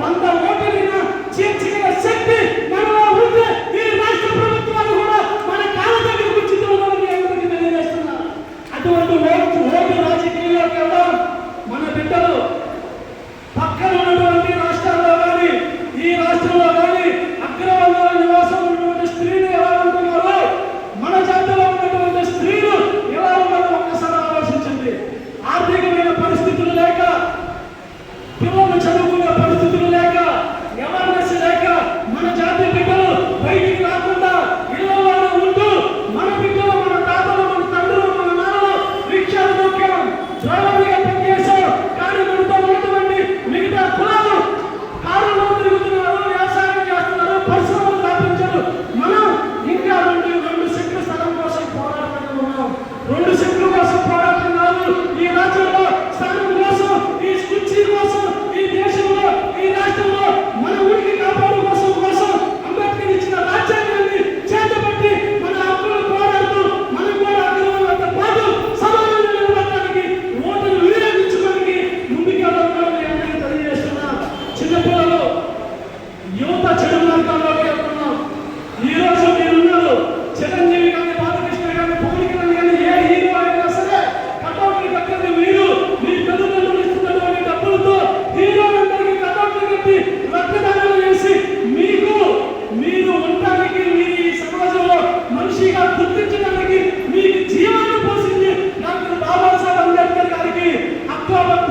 వంద vote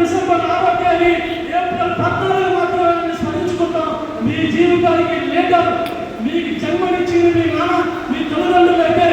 December ఆరో April పద్నాలుగు మాత్రమే స్మరించుకుంటాం. మీ జీవితానికి లీడర్ మీకు జన్మనిచ్చింది మీ నాన్న మీ తల్లిదండ్రులు అయితే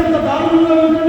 ఎంత దారుణంగా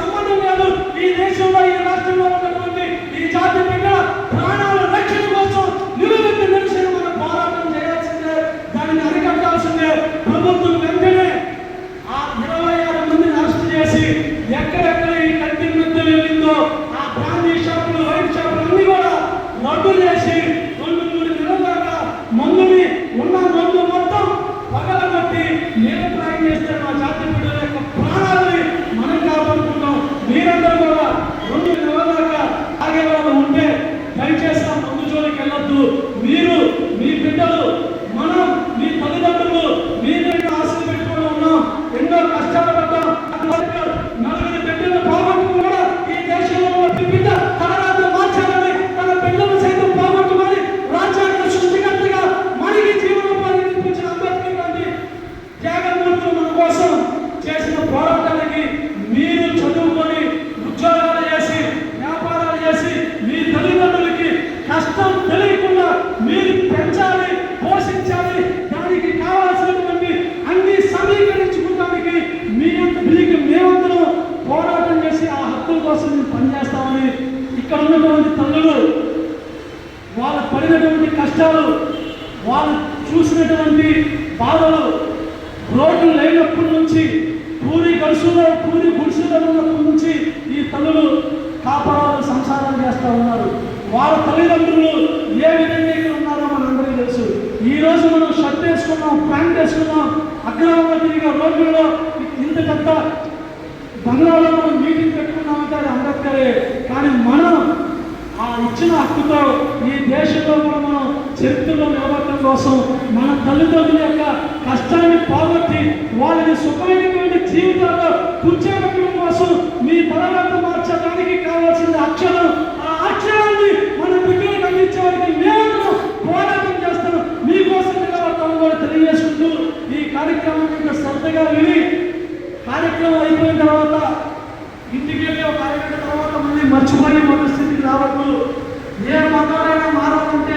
సంబంధం కాదు. ఈ దేశంలో ఈ రాష్ట్రంలో ఉన్నటువంటి ఈ జాతి బిడ్డల ప్రాణాలు Bir కాబట్టి మీ మీకు మేమందరూ పోరాటం చేసి ఆ హక్కుల కోసం మేము పనిచేస్తామని ఇక్కడ ఉన్నటువంటి తల్లులు వాళ్ళు పడినటువంటి కష్టాలు వాళ్ళు చూసినటువంటి బాధలు రోడ్లు లేనప్పటి నుంచి పూరి గడుసులో పూరి గుడిసెలో ఉన్నప్పటి నుంచి ఈ తల్లులు కాపాడాలని సంసారం చేస్తూ ఉన్నారు. వాళ్ళ తల్లిదండ్రులు ఏ విధంగా ఈరోజు మనం షర్ట్ వేసుకున్నాం ప్యాంట్ వేసుకున్నాం అక్రమంగా తిరిగి రోజుల్లో ఇంత పెద్ద బంగ్లాలో మనం మీటింగ్ పెట్టుకున్నామంటే అది అంబేద్కరే. కానీ మనం ఆ ఇచ్చిన హక్కుతో ఈ దేశంలో కూడా మనం చరిత్రలో నిలబడటం కోసం మన తల్లిదండ్రుల యొక్క కష్టాన్ని పోగొట్టి వాళ్ళని సుఖమైనటువంటి జీవితాల్లో కూర్చోబెట్టడం కోసం మీ బలవంతం మార్చడానికి కావాల్సిన అక్షరం కార్యక్రమం యొక్క శ్రద్ధగా విని కార్యక్రమం అయిపోయిన తర్వాత ఇంటికి వెళ్ళి ఒక అరగంట తర్వాత మళ్ళీ మర్చిపోయే మనస్థితికి రావద్దు. ఏ మతాలైనా మారాలంటే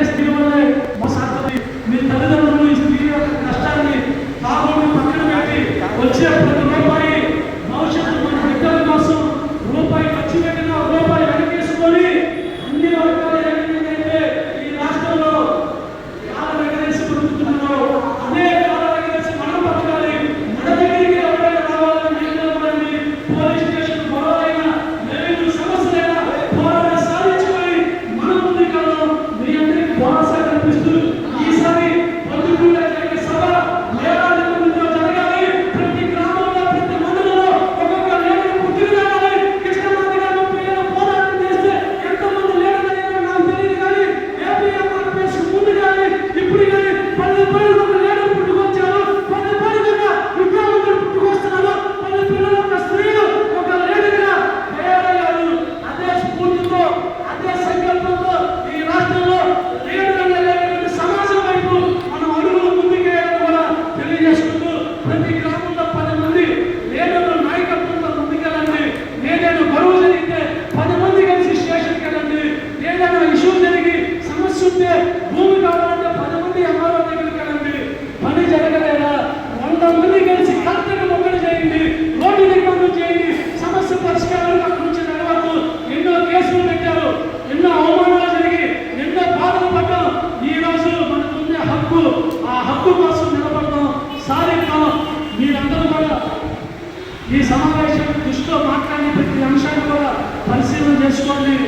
అంశాన్ని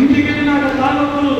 ఇంటికి వెళ్ళినాక తాలూకులు